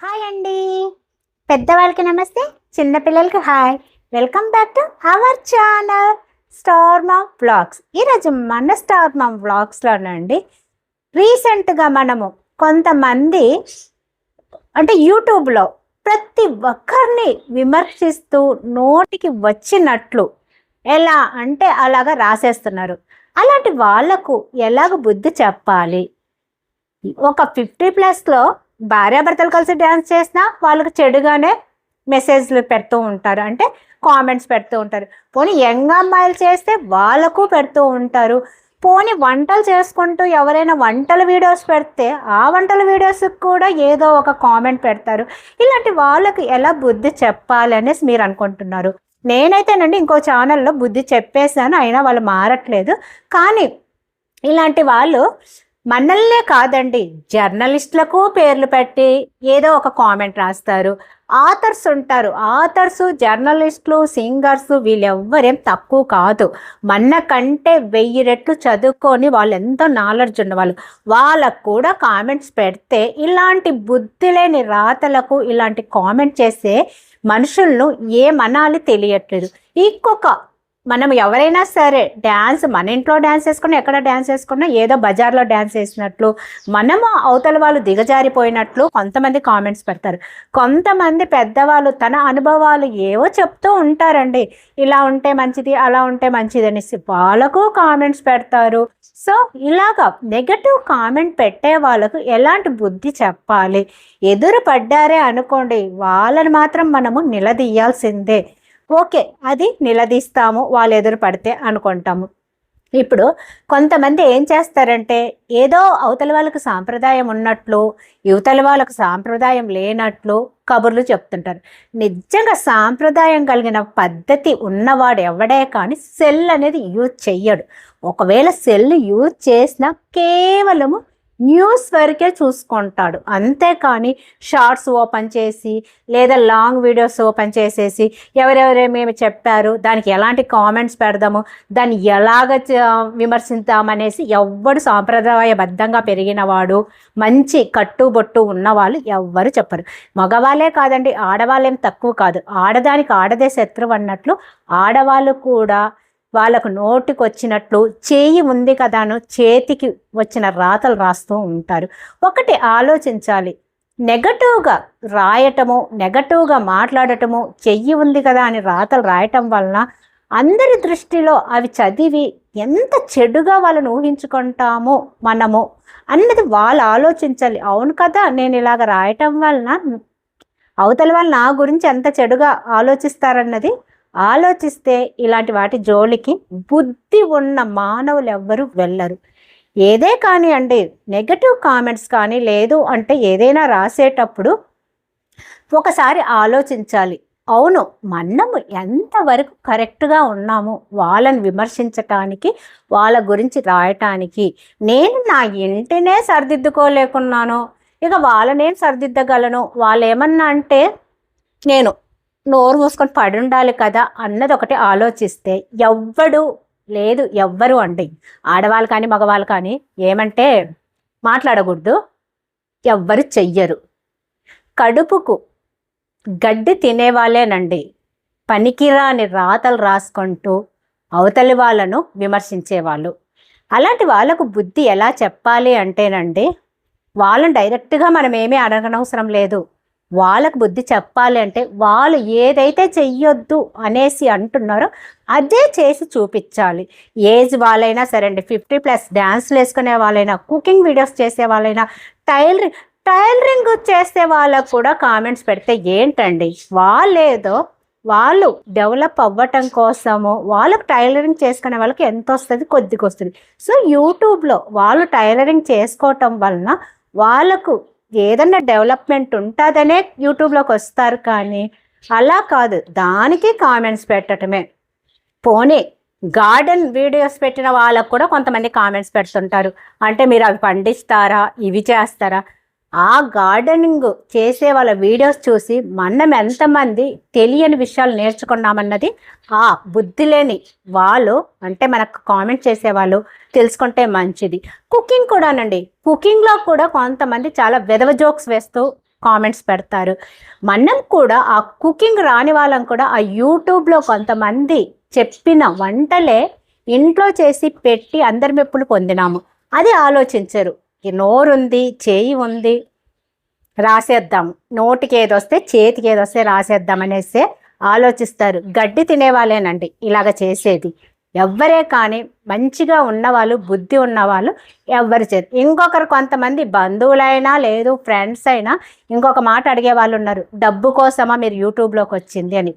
Hi అండి. పెద్దవాళ్ళకి నమస్తే చిన్నపిల్లలకి hi. Welcome back to our channel star Maa vlogs. ఈరోజు మన స్టార్ మామ్ వ్లాగ్స్లోనండి రీసెంట్గా మనము కొంతమంది అంటే యూట్యూబ్లో ప్రతి ఒక్కరిని విమర్శిస్తూ నోటికి వచ్చినట్లు ఎలా అంటే అలాగా రాసేస్తున్నారు. అలాంటి వాళ్ళకు ఎలాగ బుద్ధి చెప్పాలి? ఒక ఫిఫ్టీ ప్లస్లో భార్యాభర్తలు కలిసి డ్యాన్స్ చేసినా వాళ్ళకి చెడుగానే మెసేజ్లు పెడుతూ ఉంటారు. అంటే కామెంట్స్ పెడుతూ ఉంటారు. పోనీ యంగ్ అమ్మాయిలు చేస్తే వాళ్ళకు పెడుతూ ఉంటారు. పోనీ వంటలు చేసుకుంటూ ఎవరైనా వంటల వీడియోస్ పెడితే ఆ వంటల వీడియోస్కి కూడా ఏదో ఒక కామెంట్ పెడతారు. ఇలాంటి వాళ్ళకి ఎలా బుద్ధి చెప్పాలి అనేసి మీరు అనుకుంటున్నారు? నేనైతేనండి ఇంకో ఛానల్లో బుద్ధి చెప్పేశాను అయినా వాళ్ళు మారట్లేదు. కానీ ఇలాంటి వాళ్ళు మనల్నే కాదండి జర్నలిస్టులకు పేర్లు పెట్టి ఏదో ఒక కామెంట్ రాస్తారు. ఆథర్స్ ఉంటారు. ఆథర్స్ జర్నలిస్టులు సింగర్స్ వీళ్ళెవ్వరేం తక్కువ కాదు. మన కంటే వెయ్యి రెట్లు చదువుకొని వాళ్ళు ఎంతో నాలెడ్జ్ ఉన్నవాళ్ళు. వాళ్ళకు కూడా కామెంట్స్ పెడితే ఇలాంటి బుద్ధి లేని రాతలకు ఇలాంటి కామెంట్ చేసే మనుషులను ఏమనాలి తెలియట్లేదు. ఇంకొక మనం ఎవరైనా సరే డ్యాన్స్ మన ఇంట్లో డ్యాన్స్ వేసుకున్నా ఎక్కడ డ్యాన్స్ వేసుకున్నా ఏదో బజార్లో డ్యాన్స్ వేసినట్లు మనము అవతల వాళ్ళు దిగజారిపోయినట్లు కొంతమంది కామెంట్స్ పెడతారు. కొంతమంది పెద్దవాళ్ళు తన అనుభవాలు ఏవో చెప్తూ ఉంటారండి. ఇలా ఉంటే మంచిది అలా ఉంటే మంచిది అనేసి వాళ్ళకు కామెంట్స్ పెడతారు. సో ఇలాగా నెగటివ్ కామెంట్ పెట్టే వాళ్ళకు ఎలాంటి బుద్ధి చెప్పాలి? ఎదురు పడ్డారే అనుకోండి వాళ్ళని మాత్రం మనము నిలదీయాల్సిందే. ఓకే అది నిలదీస్తాము వాళ్ళు ఎదురు పడితే అనుకుంటాము. ఇప్పుడు కొంతమంది ఏం చేస్తారంటే ఏదో అవతల వాళ్ళకు సాంప్రదాయం ఉన్నట్లు యువతల వాళ్ళకు సాంప్రదాయం లేనట్లు కబుర్లు చెప్తుంటారు. నిజంగా సాంప్రదాయం కలిగిన పద్ధతి ఉన్నవాడు ఎవడే కానీ సెల్ అనేది యూజ్ చెయ్యడు. ఒకవేళ సెల్ యూజ్ చేసినా కేవలము న్యూస్ వరకే చూసుకుంటాడు. అంతేకాని షార్ట్స్ ఓపెన్ చేసి లేదా లాంగ్ వీడియోస్ ఓపెన్ చేసేసి ఎవరెవరేమేమి చెప్పారు దానికి ఎలాంటి కామెంట్స్ పెడదాము దాన్ని ఎలాగ విమర్శిద్దామనేసి ఎవ్వడు సాంప్రదాయబద్ధంగా పెరిగినవాడు మంచి కట్టుబొట్టు ఉన్నవాళ్ళు ఎవ్వరు చెప్పరు. మగవాళ్ళే కాదండి ఆడవాళ్ళేం తక్కువ కాదు. ఆడదానికి ఆడదే శత్రువు అన్నట్లు ఆడవాళ్ళు కూడా వాళ్ళకు నోటికి వచ్చినట్లు చేయి ఉంది కదాను చేతికి వచ్చిన రాతలు రాస్తూ ఉంటారు. ఒకటి ఆలోచించాలి. నెగటివ్గా రాయటము నెగటివ్గా మాట్లాడటము చెయ్యి ఉంది కదా అని రాతలు రాయటం వలన అందరి దృష్టిలో అవి చదివి ఎంత చెడుగా వాళ్ళని ఊహించుకుంటామో మనము అన్నది వాళ్ళు ఆలోచించాలి. అవును కదా నేను ఇలాగ రాయటం వలన అవతల వాళ్ళు నా గురించి ఎంత చెడుగా ఆలోచిస్తారన్నది ఆలోచిస్తే ఇలాంటి వాటి జోలికి బుద్ధి ఉన్న మానవులు ఎవ్వరూ వెళ్ళరు. ఏదే కానీ అండి నెగటివ్ కామెంట్స్ కానీ లేదు అంటే ఏదైనా రాసేటప్పుడు ఒకసారి ఆలోచించాలి. అవును మనము ఎంతవరకు కరెక్ట్గా ఉన్నాము వాళ్ళని విమర్శించటానికి వాళ్ళ గురించి రాయటానికి. నేను నా ఇంటినే సరిదిద్దుకోలేకున్నాను. ఇక వాళ్ళనేం సరిదిద్దగలను? వాళ్ళు ఏమన్నా అంటే నేను నోరు మూసుకొని పడి ఉండాలి కదా అన్నది ఒకటి ఆలోచిస్తే ఎవ్వడు లేదు ఎవ్వరు అండి. ఆడవాళ్ళు కానీ మగవాళ్ళు కానీ ఏమంటే మాట్లాడకూడదు ఎవ్వరు చెయ్యరు. కడుపుకు గడ్డి తినేవాళ్ళేనండి. పనికిరాని రాతలు రాసుకుంటూ అవతలి వాళ్ళను విమర్శించేవాళ్ళు. అలాంటి వాళ్ళకు బుద్ధి ఎలా చెప్పాలి అంటేనండి వాళ్ళని డైరెక్ట్గా మనం ఏమీ అడగనవసరం లేదు. వాళ్ళకు బుద్ధి చెప్పాలి అంటే వాళ్ళు ఏదైతే చెయ్యొద్దు అనేసి అంటున్నారో అదే చేసి చూపించాలి. ఏజ్ వాళ్ళైనా సరే అండి ఫిఫ్టీ ప్లస్ డ్యాన్స్లు వేసుకునే వాళ్ళైనా కుకింగ్ వీడియోస్ చేసే వాళ్ళైనా టైలరింగ్ టైలరింగ్ చేసే వాళ్ళకు కూడా కామెంట్స్ పెడితే ఏంటండి? వాళ్ళేదో వాళ్ళు డెవలప్ అవ్వటం కోసము వాళ్ళకు టైలరింగ్ చేసుకునే వాళ్ళకి ఎంత వస్తుంది? కొద్దిగా వస్తుంది సో యూట్యూబ్లో వాళ్ళు టైలరింగ్ చేసుకోవటం వలన వాళ్ళకు ఏదన్నా డెవలప్మెంట్ ఉంటుందనే యూట్యూబ్లోకి వస్తారు కానీ అలా కాదు. దానికి కామెంట్స్ పెట్టడమే పోనీ గార్డెన్ వీడియోస్ పెట్టిన వాళ్ళకు కూడా కొంతమంది కామెంట్స్ పెడుతుంటారు. అంటే మీరు అవి పండిస్తారా? ఇవి చేస్తారా? ఆ గార్డెనింగ్ చేసే వాళ్ళ వీడియోస్ చూసి మనం ఎంతమంది తెలియని విషయాలు నేర్చుకున్నామన్నది ఆ బుద్ధి లేని వాళ్ళు అంటే మనకు కామెంట్ చేసేవాళ్ళు తెలుసుకుంటే మంచిది. కుకింగ్ కూడానండి. కుకింగ్లో కూడా కొంతమంది చాలా విధవ జోక్స్ వేస్తూ కామెంట్స్ పెడతారు. మనం కూడా ఆ కుకింగ్ రాని వాళ్ళం కూడా ఆ యూట్యూబ్లో కొంతమంది చెప్పిన వంటలే ఇంట్లో చేసి పెట్టి అందరి మెప్పులు పొందినాము. అది ఆలోచించరు. నోరు నోరుంది చేయి ఉంది రాసేద్దాం. నోటికి ఏదొస్తే చేతికి ఏదొస్తే రాసేద్దాం అనేసి ఆలోచిస్తారు. గడ్డి తినేవాళ్ళేనండి ఇలాగ చేసేది. ఎవ్వరే కానీ మంచిగా ఉన్నవాళ్ళు బుద్ధి ఉన్నవాళ్ళు ఎవ్వరు చేరు ఇంకొకరు కొంతమంది బంధువులైనా లేదు ఫ్రెండ్స్ అయినా ఇంకొక మాట అడిగే వాళ్ళు ఉన్నారు. డబ్బు కోసమా మీరు యూట్యూబ్లోకి వచ్చింది అని.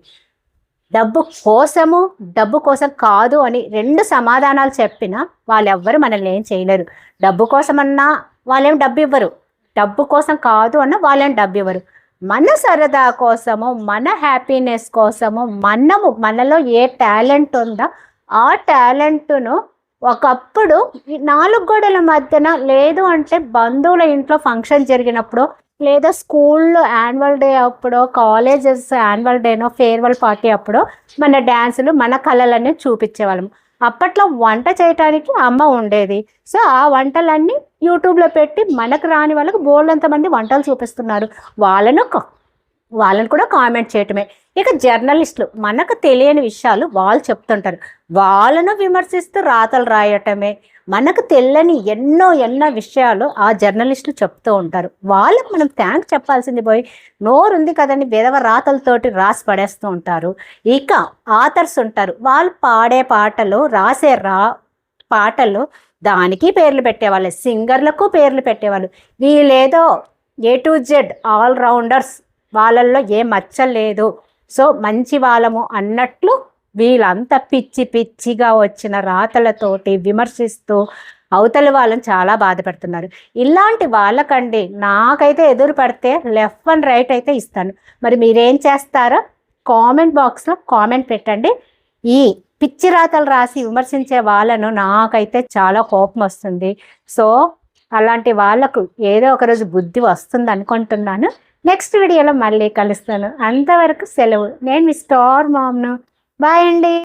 డబ్బు కోసము డబ్బు కోసం కాదు అని రెండు సమాధానాలు చెప్పినా వాళ్ళు ఎవ్వరు మనల్ని ఏం చేయలేరు. డబ్బు కోసమన్నా వాళ్ళేం డబ్బు ఇవ్వరు డబ్బు కోసం కాదు అన్న వాళ్ళేం డబ్బు ఇవ్వరు మన సరదా కోసము మన హ్యాపీనెస్ కోసము మనము మనలో ఏ టాలెంట్ ఉందో ఆ టాలెంట్ను ఒకప్పుడు నాలుగు గోడల మధ్యన లేదు అంటే బంధువుల ఇంట్లో ఫంక్షన్ జరిగినప్పుడు లేదా స్కూల్లో యాన్యువల్ డే అప్పుడో కాలేజెస్ యాన్యువల్ డేనో ఫేర్వెల్ పార్టీ అప్పుడో మన డ్యాన్సులు మన కళలన్నీ చూపించేవాళ్ళం. అప్పట్లో వంట చేయటానికి అమ్మ ఉండేది. సో ఆ వంటలన్నీ యూట్యూబ్లో పెట్టి మనకు రాని వాళ్ళకి బోల్డంత మంది వంటలు చూపిస్తున్నారు. వాళ్ళను వాళ్ళని కూడా కామెంట్ చేయటమే. ఇక జర్నలిస్టులు మనకు తెలియని విషయాలు వాళ్ళు చెప్తుంటారు. వాళ్ళను విమర్శిస్తూ రాతలు రాయటమే. మనకు తెలియని ఎన్నో ఎన్నో విషయాలు ఆ జర్నలిస్టులు చెప్తూ ఉంటారు. వాళ్ళకి మనం థ్యాంక్ చెప్పాల్సింది పోయి నోరుంది కదండి విధవ రాతలతోటి రాసి పడేస్తూ ఉంటారు. ఇక ఆథర్స్ ఉంటారు. వాళ్ళు పాడే పాటలు రాసే రా పాటలు దానికి పేర్లు పెట్టేవాళ్ళు. సింగర్లకు పేర్లు పెట్టేవాళ్ళు. వీళ్ళేదో A to Z all rounders వాళ్ళల్లో ఏ మచ్చ లేదు సో మంచి వాళ్ళము అన్నట్లు వీళ్ళంతా పిచ్చి పిచ్చిగా వచ్చిన రాతలతోటి విమర్శిస్తూ అవతలి వాళ్ళని చాలా బాధపడుతున్నారు. ఇలాంటి వాళ్ళకండి నాకైతే ఎదురు పడితే లెఫ్ట్ అండ్ రైట్ అయితే ఇస్తాను. మరి మీరేం చేస్తారో కామెంట్ బాక్స్లో కామెంట్ పెట్టండి. ఈ పిచ్చి రాతలు రాసి విమర్శించే వాళ్ళను నాకైతే చాలా కోపం వస్తుంది. సో అలాంటి వాళ్ళకు ఏదో ఒకరోజు బుద్ధి వస్తుంది అనుకుంటున్నాను. నెక్స్ట్ వీడియోలో మళ్ళీ కలుస్తాను. అంతవరకు సెలవు. నేను మీ స్టార్ మామ్ను. బాయ్ అండి.